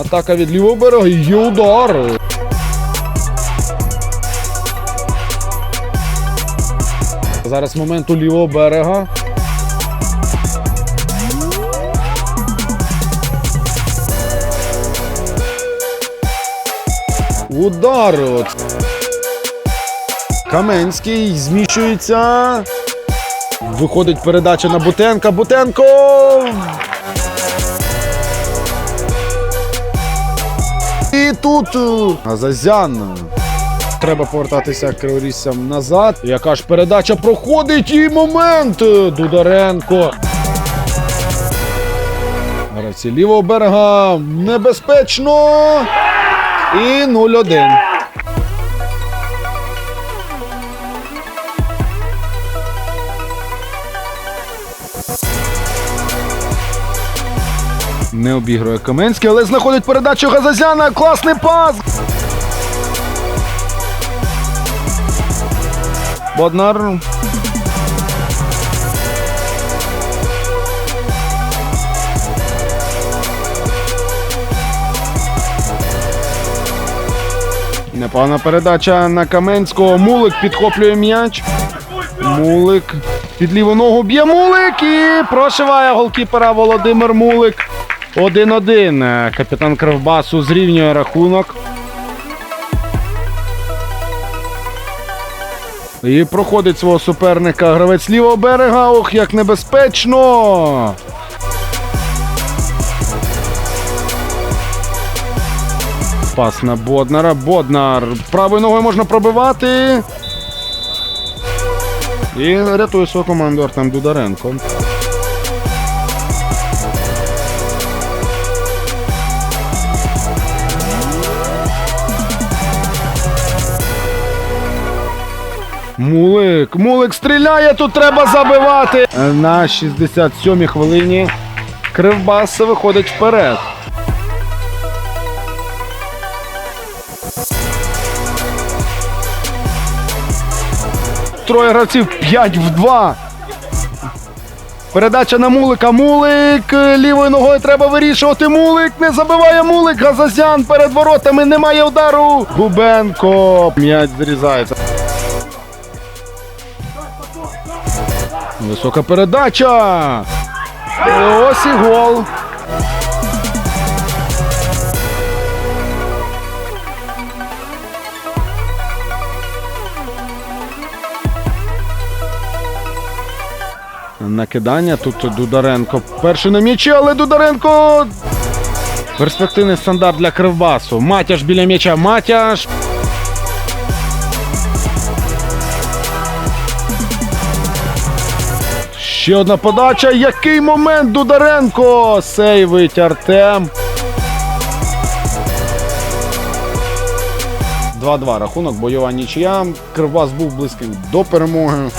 Атака від лівого берега. Є удар. Зараз момент у лівого берега. Удар. Каменський зміщується. Виходить передача на Бутенка. Бутенко. І тут е, Азазян. Треба повертатися криворізцям назад. Яка ж передача проходить і момент. Дударенко. Гравці лівого берега небезпечно. І 0-1. Не обігрує Каменський, але знаходить передачу Газазяна. Класний пас. Боднар. Непогана передача на Каменського. Мулик підхоплює м'яч. Мулик під ліву ногу б'є Мулик і прошиває голкіпера Володимир Мулик. 1-1. Е, Капітан Кривбасу зрівнює рахунок. І проходить свого суперника гравець лівого берега. Ох, як небезпечно. Пас на Боднара. Боднар. Правою ногою можна пробивати. І рятує свою команду Артем Дударенко. Мулик, Мулик стріляє, тут треба забивати. На 67-й хвилині Кривбас виходить вперед. Троє гравців 5 в 2. Передача на Мулика. Мулик лівою ногою треба вирішувати. Мулик не забиває Мулик. Газазян перед воротами. Немає удару. Губенко. М'яч зрізається. Висока передача. Ось і гол. Накидання тут Дударенко. Перший на м'ячі, але Дударенко. Перспективний стандарт для Кривбасу. Матяш біля м'яча. Матяш. Ще одна подача. Який момент Дударенко! Сейвить Артем. 2-2 рахунок, бойова нічия. Кривбас був близьким до перемоги.